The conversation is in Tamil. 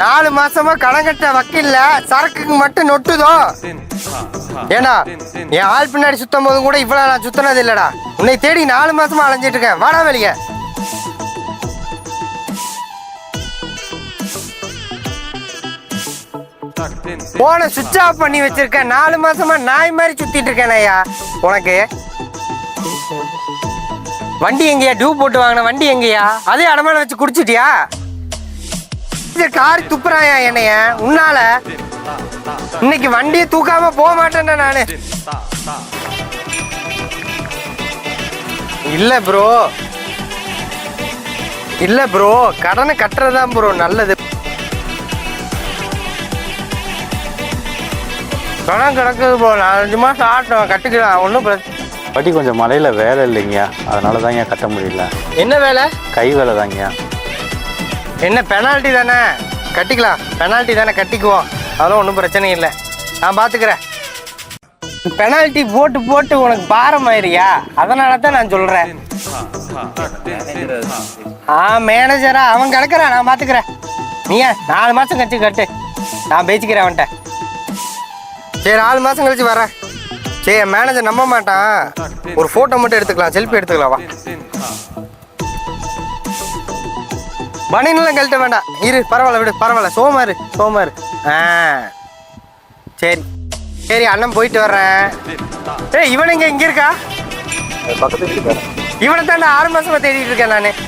நாலு மாசமா கடன் கட்ட வக்கில்ல சரக்குக்கு மட்டும் நொட்டுதோ? ஏண்டா என் ஆள் பின்னாடி சுத்தும் போதும் கூட இவ்வளவு நான் சுத்தினது இல்லடா. உன்னை தேடி நாலு மாசமா அலைஞ்சிட்டு இருக்கேன். வாடா வெளியே. போன சுவிட்ச் ஆஃப் பண்ணி வச்சிருக்கேன். நாலு மாசமா நாய் மாதிரி சுத்திட்டு இருக்கேன் ஐயா. உனக்கு? வண்டி எங்கயா? டியூ போட்டு வாங்கின வண்டி எங்கயா? அதே அடமான வச்சு குடிச்சிட்டியா? இது கார் துப்புறாயா என்னைய? உன்னால? இன்னைக்கு வண்டியை தூக்காம போக மாட்டேன்டா நானு. இல்ல ப்ரோ இல்ல ப்ரோ கடனை கட்டுறதுதான் ப்ரோ நல்லது. கடன் கிடக்குது ப்ரோ நாலஞ்சு மாசம் ஆட்டம் கட்டிக்கலாம். ஒன்றும் வட்டி கொஞ்சம் மலையில் வேலை இல்லைங்க அதனால தாங்க கட்ட முடியல. என்ன வேலை? கை வேலை தாங்க என்ன பெனால்ட்டி தானே? கட்டிக்கலாம். பெனால்ட்டி தானே கட்டிக்குவோம். அதெல்லாம் ஒன்றும் பிரச்சனை இல்லை. நான் பார்த்துக்கிறேன் பெனால்ட்டி போட்டு போட்டு உனக்கு பாரம் ஆயிரியா? அதனால தான் நான் சொல்கிறேன் ஆ மேனேஜரா அவன் கிடக்குறான். நான் பார்த்துக்கிறேன் நீ ஏன்? நாலு மாதம் கழிச்சு கட்டு. நான் பேசிக்கிறேன் அவன்கிட்ட. சரி நாலு மாதம் கழிச்சு வரேன். சரி என் மேனேஜர் நம்ப மாட்டான். ஒரு ஃபோட்டோ மட்டும் எடுத்துக்கலாம். செல்ஃபி எடுத்துக்கலாம். வா. பனியன்லாம் கழட்ட வேண்டாம். இரு பரவாயில்ல விடு பரவாயில்ல. சோமாரு சோமாரு ஆ. சரி. சரி அண்ணன் போயிட்டு வர்றேன். ஏய் இவன் எங்க இங்க இருக்கா? பக்கத்து இவனை தாண்டா ஆறு மாசமா தேடிட்டு இருக்கேன் நான்.